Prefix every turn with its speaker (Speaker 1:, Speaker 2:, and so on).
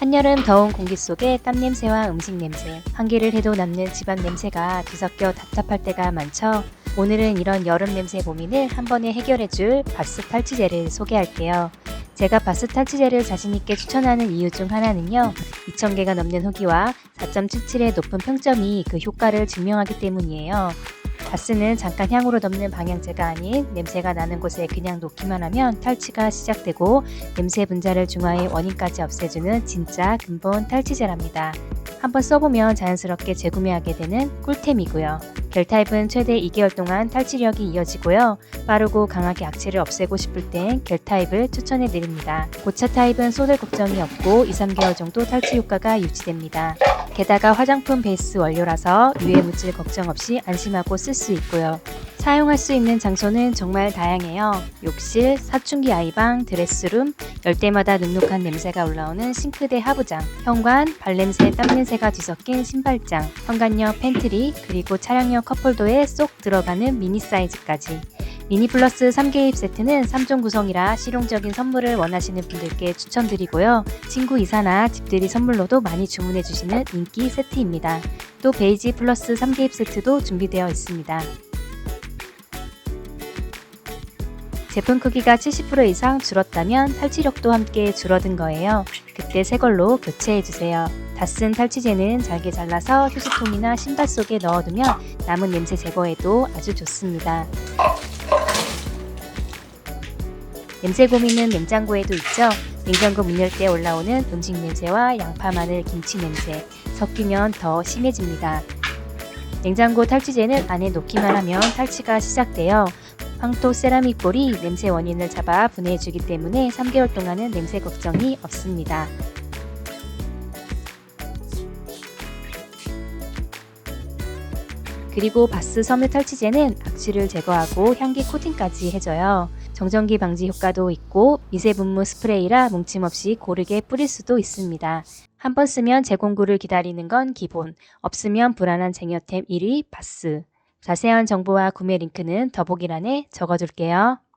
Speaker 1: 한여름 더운 공기 속에 땀 냄새와 음식 냄새, 환기를 해도 남는 집안 냄새가 뒤섞여 답답할 때가 많죠. 오늘은 이런 여름 냄새 고민을 한 번에 해결해줄 바스 탈취제를 소개할게요. 제가 바스 탈취제를 자신있게 추천하는 이유 중 하나는요, 2,000개가 넘는 후기와 4.77의 높은 평점이 그 효과를 증명하기 때문이에요. 바스는 잠깐 향으로 덮는 방향제가 아닌 냄새가 나는 곳에 그냥 놓기만 하면 탈취가 시작되고 냄새 분자를 중화해 원인까지 없애주는 진짜 근본 탈취제랍니다. 한번 써보면 자연스럽게 재구매하게 되는 꿀템이고요. 겔 타입은 최대 2개월 동안 탈취력이 이어지고요. 빠르고 강하게 악취를 없애고 싶을 땐겔 타입을 추천해 드립니다. 고차 타입은 쏟을 걱정이 없고 2, 3개월 정도 탈취 효과가 유지됩니다. 게다가 화장품 베이스 원료라서 유해 물질 걱정 없이 안심하고 쓸 수 있고요. 사용할 수 있는 장소는 정말 다양해요. 욕실, 사춘기 아이방, 드레스룸, 열 때마다 눅눅한 냄새가 올라오는 싱크대 하부장, 현관, 발냄새, 땀냄새가 뒤섞인 신발장, 현관용 팬트리, 그리고 차량용 컵홀더에 쏙 들어가는 미니 사이즈까지. 미니 플러스 3개입 세트는 3종 구성이라 실용적인 선물을 원하시는 분들께 추천드리고요. 친구 이사나 집들이 선물로도 많이 주문해 주시는 인기 세트입니다. 또 베이지 플러스 3개입 세트도 준비되어 있습니다. 제품 크기가 70% 이상 줄었다면 탈취력도 함께 줄어든 거예요. 그때 새 걸로 교체해 주세요. 다 쓴 탈취제는 잘게 잘라서 휴지통이나 신발 속에 넣어두면 남은 냄새 제거에도 아주 좋습니다. 냄새 고민은 냉장고에도 있죠. 냉장고 문 열 때 올라오는 음식 냄새와 양파, 마늘, 김치 냄새 섞이면 더 심해집니다. 냉장고 탈취제는 안에 놓기만 하면 탈취가 시작돼요. 황토 세라믹 볼이 냄새 원인을 잡아 분해해주기 때문에 3개월 동안은 냄새 걱정이 없습니다. 그리고 바스 섬유 탈취제는 악취를 제거하고 향기 코팅까지 해줘요. 정전기 방지 효과도 있고 미세 분무 스프레이라 뭉침 없이 고르게 뿌릴 수도 있습니다. 한 번 쓰면 재공구를 기다리는 건 기본, 없으면 불안한 쟁여템 1위 바스. 자세한 정보와 구매 링크는 더보기란에 적어둘게요.